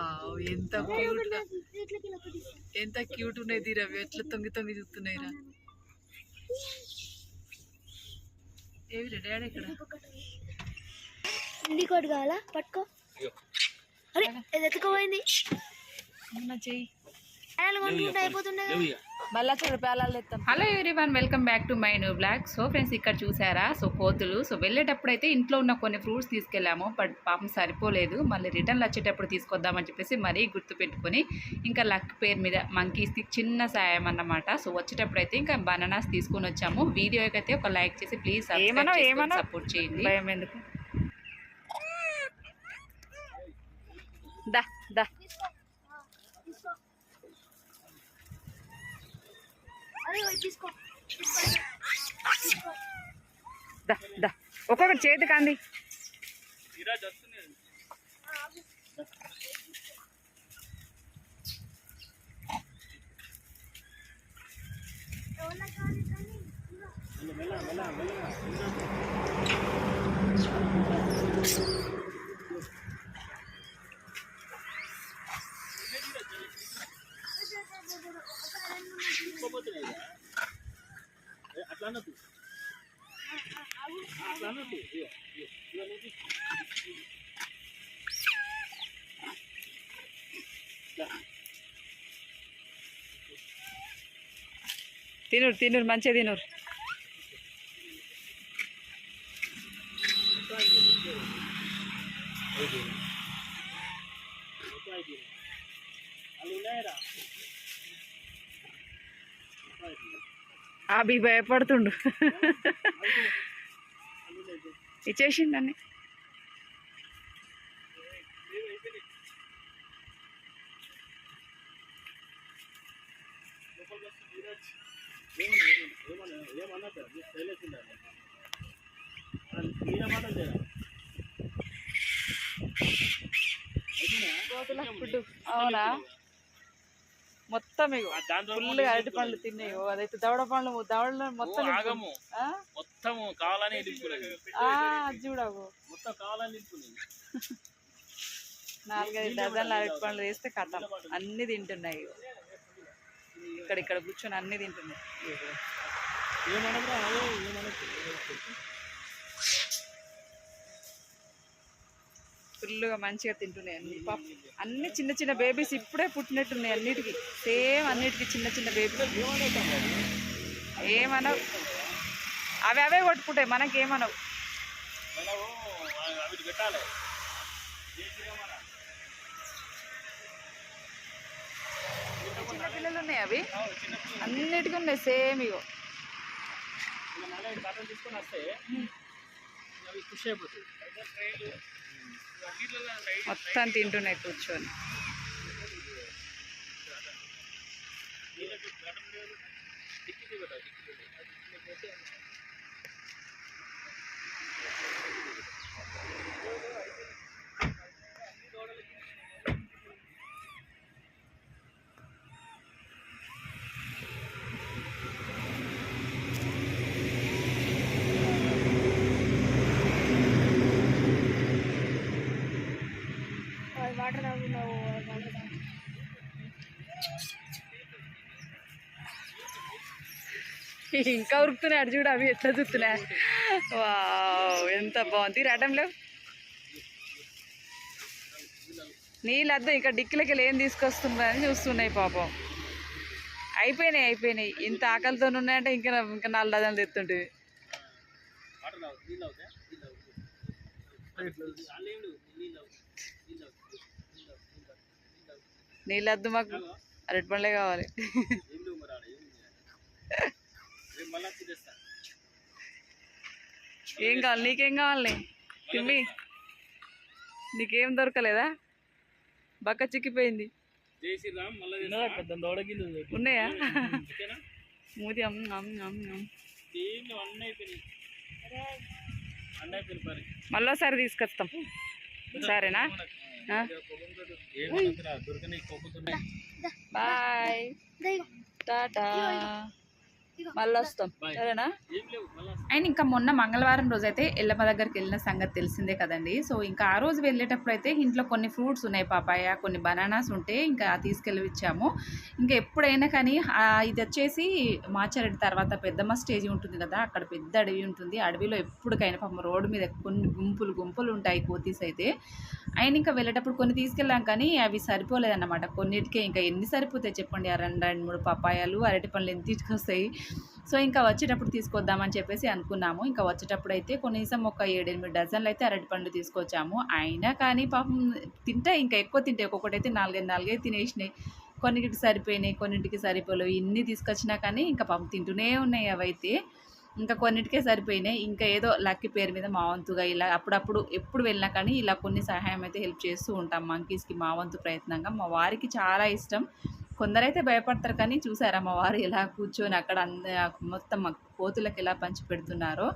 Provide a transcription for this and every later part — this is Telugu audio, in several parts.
వావ్ ఎంత క్యూట్ ఎంత క్యూట్ ఉన్నాయి దీరా అవి ఎట్లా తొంగి తొంగి చూస్తున్నాయి రా ఏవి డాడీ ఇక్కడ? ఇండికోటి కావాలా? పట్టుకో. అరే ఎత్తుకోపోయింది అన్న చెయ్యి. Hello everyone welcome back to my new blog so friends ఇక్కడ చూసారా? సో కోతులు. సో వెళ్ళేటప్పుడు అయితే ఇంట్లో ఉన్న కొన్ని ఫ్రూట్స్ తీసుకెళ్ళాము బట్ పాపం సరిపోలేదు. మళ్ళీ రిటర్న్ వచ్చేటప్పుడు తీసుకొద్దామని చెప్పేసి మరీ గుర్తు పెట్టుకొని ఇంకా లక్ పేరు మీద మంకీస్కి చిన్న సాయం అన్నమాట. సో వచ్చేటప్పుడు అయితే ఇంకా బనానాస్ తీసుకొని వచ్చాము. వీడియోకి అయితే ఒక లైక్ చేసి ప్లీజ్? సపోర్ట్ చేయండి. భయం ఎందుకు చేతి దా. అరే ఓయ్ తీసుకో దా దా ఒక్కొక్కటి చేతికి అంది తినురు తినురు మంచిగా తినురు అవి భయపడుతుండు. ఇచ్చేసిండని అవునా? మొత్తం ఇగో. ఫుల్ అరటి పండ్లు తిన్నాయి అదైతే దవడ పండ్లు దవడలో మొత్తం చూడవు. మొత్తం నాలుగైదు డజన్లు అరటి పండ్లు వేస్తే కథం. అన్ని తింటున్నాయి. ఇక్కడ ఇక్కడ కూర్చొని అన్ని తింటున్నాయి. ఫుల్గా మంచిగా తింటున్నాయి అన్ని. పాప అన్ని చిన్న చిన్న బేబీస్ ఇప్పుడే పుట్టినట్టున్నాయి అన్నిటికీ. సేమ్ అన్నిటికీ చిన్న చిన్న బేబీస్. ఏమనవు? అవి అవే కొట్టుకుంటాయి మనకేమనవు? మనము అవి చిన్న పిల్లలు ఉన్నాయి అవి? అన్నిటికీ ఉన్నాయి సేమ్ ఇగో. తీసుకొని వస్తే అవి ఖుషి అయిపోతుంది మొత్తం తింటున్నాయి కూర్చొని. వాటర్ తాగున్నావు ఇంకా ఉరుకుతున్నాయి చూడు అవి ఎట్లా చూస్తున్నా వావ్ ఎంత బాగుంది. రావడంలో నీళ్ళు అద్దం ఇంకా డిక్కిలకి ఏం తీసుకొస్తున్నారని చూస్తున్నాయి పాపం. అయిపోయినాయి అయిపోయినాయి. ఇంత ఆకలితో ఉన్నాయంటే ఇంకా ఇంకా నాలుగు డజన్లు తెస్తుంటివి. నీళ్ళు తాగు నీళ్ళు అవుతాయి నీళ్ళు అవుతాయి అల్లేం లేవు నీళ్ళు అవుతాయి నీళ్ళు అవుతాయి నీళ్ళు అవుతాయి నీళ్ళు అవుతాయి నీళ్ళు వద్దు మాకు అరటి పండ్లే కావాలి. ఏం మళ్ళా కావాలి? నీకేం కావాలి? తిమ్మి. నీకేం దొరకలేదా? బక్క చిక్కిపోయింది. మళ్ళీ ఉన్నాయా? అయిపోయినాయి. పరి. మళ్ళోసారి తీసుకొస్తాం. సరేనా? బాయ్. టాటా. మళ్ళీ వస్తాం. సరేనా? అండ్ ఇంకా మొన్న మంగళవారం రోజు అయితే ఎల్లమ్మ దగ్గరికి వెళ్ళిన సంగతి తెలిసిందే కదండి. సో ఇంకా ఆ రోజు వెళ్ళేటప్పుడు అయితే ఇంట్లో కొన్ని ఫ్రూట్స్ ఉన్నాయి పాపాయ కొన్ని బనానాస్ ఉంటే ఇంకా తీసుకెళ్ళి ఇచ్చాము ఇంకా ఎప్పుడైనా కానీ ఇది వచ్చేసి మాచారెడ్డి తర్వాత పెద్దమ్మ స్టేజ్ ఉంటుంది కదా అక్కడ పెద్ద అడవి ఉంటుంది. అడవిలో ఎప్పటికైనా పాపం రోడ్డు మీద కొన్ని గుంపులు గుంపులు ఉంటాయి కోతీస్ అయితే. ఆయన ఇంకా వెళ్ళేటప్పుడు కొన్ని తీసుకెళ్ళాం కానీ అవి సరిపోలేదన్నమాట. కొన్నిటికే ఇంకా ఎన్ని సరిపోతాయి చెప్పండి. ఆ రెండు రెండు మూడు పపాయాలు అరటి పండ్లు ఎంత తీసుకొస్తాయి? సో ఇంకా వచ్చేటప్పుడు తీసుకొద్దామని చెప్పేసి అనుకున్నాము. ఇంకా వచ్చేటప్పుడు అయితే కనీసం ఒక ఏడెనిమిది డజన్లు అయితే అరటి పండ్లు తీసుకొచ్చాము. అయినా కానీ పాపం తింటే ఇంకా ఎక్కువ తింటే ఒక్కొక్కటి అయితే నాలుగైదు నాలుగైదు తినేసినాయి. కొన్నిటికి సరిపోయినాయి కొన్నింటికి సరిపోలేవు ఇన్ని తీసుకొచ్చినా కానీ ఇంకా పాపం తింటూనే ఉన్నాయి అవైతే. ఇంకా కొన్నిటికే సరిపోయినాయి. ఇంకా ఏదో లక్కీ పేరు మీద మా వంతుగా ఇలా అప్పుడప్పుడు ఎప్పుడు వెళ్ళినా కానీ ఇలా కొన్ని సహాయం అయితే హెల్ప్ చేస్తూ ఉంటాం. మంకీస్కి మా వంతు ప్రయత్నంగా. మా వారికి చాలా ఇష్టం. కొందరైతే భయపడతారు కానీ చూసారా మా వారు ఎలా కూర్చొని అక్కడ మొత్తం మా కోతులకు ఎలా పంచి పెడుతున్నారో.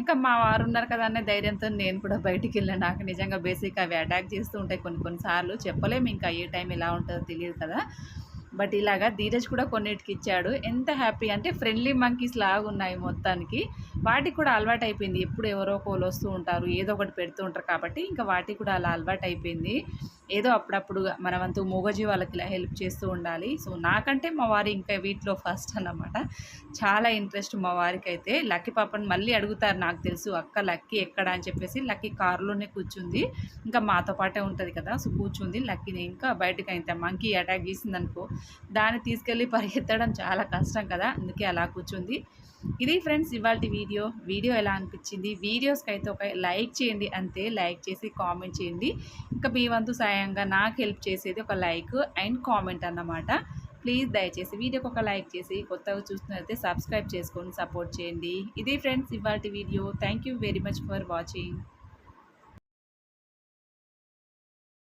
ఇంకా మా వారు ఉన్నారు కదా అనే ధైర్యంతో నేను కూడా బయటికి వెళ్ళాను. నాకు నిజంగా బేసిక్ అవి అటాక్ చేస్తూ ఉంటాయి కొన్ని కొన్నిసార్లు చెప్పలేము ఇంకా ఏ టైం ఎలా ఉంటుందో తెలియదు కదా. బట్ ఇలాగా ధీరజ్ కూడా కొన్నిటికి ఇచ్చాడు. ఎంత హ్యాపీ అంటే ఫ్రెండ్లీ మంకీస్ లాగా ఉన్నాయి మొత్తానికి. వాటికి కూడా అలవాటు అయిపోయింది ఎప్పుడు ఎవరో కోలు వస్తూ ఉంటారు ఏదో ఒకటి పెడుతూ ఉంటారు కాబట్టి ఇంకా వాటికి కూడా అలా అలవాటు అయిపోయింది ఏదో అప్పుడప్పుడు మన వంతు మూగజీవాలకి ఇలా హెల్ప్ చేస్తూ ఉండాలి. సో నాకంటే మా వారి ఇంకా వీటిలో ఫస్ట్ అన్నమాట. చాలా ఇంట్రెస్ట్ మా వారికి అయితే లక్కీ పాపని మళ్ళీ అడుగుతారు నాకు తెలుసు అక్క లక్కీ ఎక్కడ? అని చెప్పేసి లక్కీ కారులోనే కూర్చుంది. ఇంకా మాతో పాటే ఉంటుంది కదా సో కూర్చుంది. లక్కీని ఇంకా బయటకు అయితే మంకీ అటాక్ చేసింది అనుకో దాన్ని తీసుకెళ్ళి పరిగెత్తడం చాలా కష్టం కదా అందుకే అలా కూర్చుంది. ఇది ఫ్రెండ్స్ ఇవాళ వీడియో. వీడియో వీడియో ఎలా అనిపించింది? వీడియోస్కి అయితే ఒక లైక్ చేయండి అంతే లైక్ చేసి కామెంట్ చేయండి. ఇంకా మీ వంతు సాయంగా నాకు హెల్ప్ చేసేది ఒక లైక్ అండ్ కామెంట్ అన్నమాట. ప్లీజ్ దయచేసి వీడియోకి ఒక లైక్ చేసి కొత్తగా చూస్తున్నట్లయితే సబ్స్క్రైబ్ చేసుకొని సపోర్ట్ చేయండి. ఇది ఫ్రెండ్స్ ఇవాటి video. Thank you very much for watching.